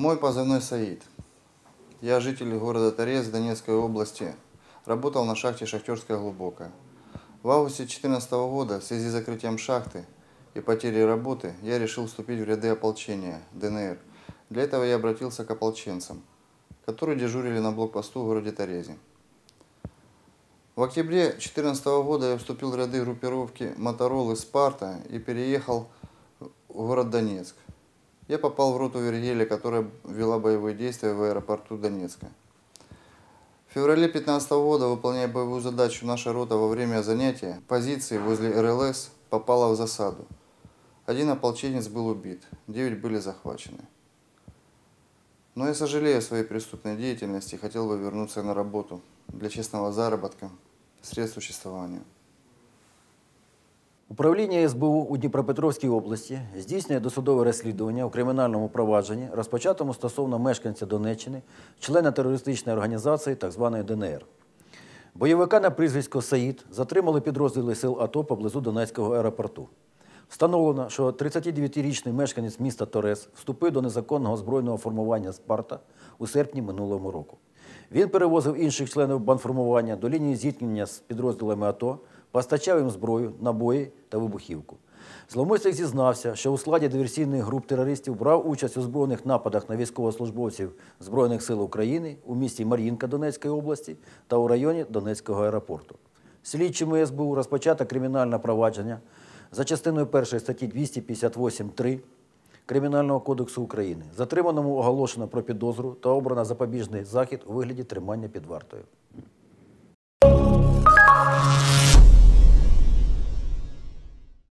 Мой позывной Саид. Я житель города Торез Донецкой области. Работал на шахте «Шахтерская глубокая». В августе 2014 года в связи с закрытием шахты и потерей работы я решил вступить в ряды ополчения ДНР. Для этого я обратился к ополченцам, которые дежурили на блокпосту в городе Торезе. В октябре 2014 года я вступил в ряды группировки Моторолы Спарта и переехал в город Донецк. Я попал в роту Вергеля, которая вела боевые действия в аэропорту Донецка. В феврале 2015 года, выполняя боевую задачу, наша рота во время занятия позиции возле РЛС попала в засаду. Один ополченец был убит, девять были захвачены. Но я сожалею о своей преступной деятельности и хотел бы вернуться на работу для честного заработка, средств существования. Управління СБУ у Дніпропетровській області здійснює досудове розслідування у кримінальному провадженні, розпочатому стосовно мешканця Донеччини, члена терористичної організації так званої ДНР. Бойовика на прізвисько Саїд затримали підрозділи сил АТО поблизу Донецького аеропорту. Встановлено, що 39-річний мешканець міста Торес вступив до незаконного збройного формування Спарта у серпні минулого року. Він перевозив інших членів бандформування до лінії зіткнення з підрозділами АТО, постачав їм зброю, набої та вибухівку. Зловмисник зізнався, що у складі диверсійних груп терористів брав участь у збройних нападах на військовослужбовців Збройних сил України у місті Мар'їнка Донецької області та у районі Донецького аеропорту. Слідчими СБУ розпочато кримінальне провадження за частиною 1 статті 258.3 Кримінального кодексу України. Затриманому оголошено про підозру та обрано запобіжний захід у вигляді тримання під вартою.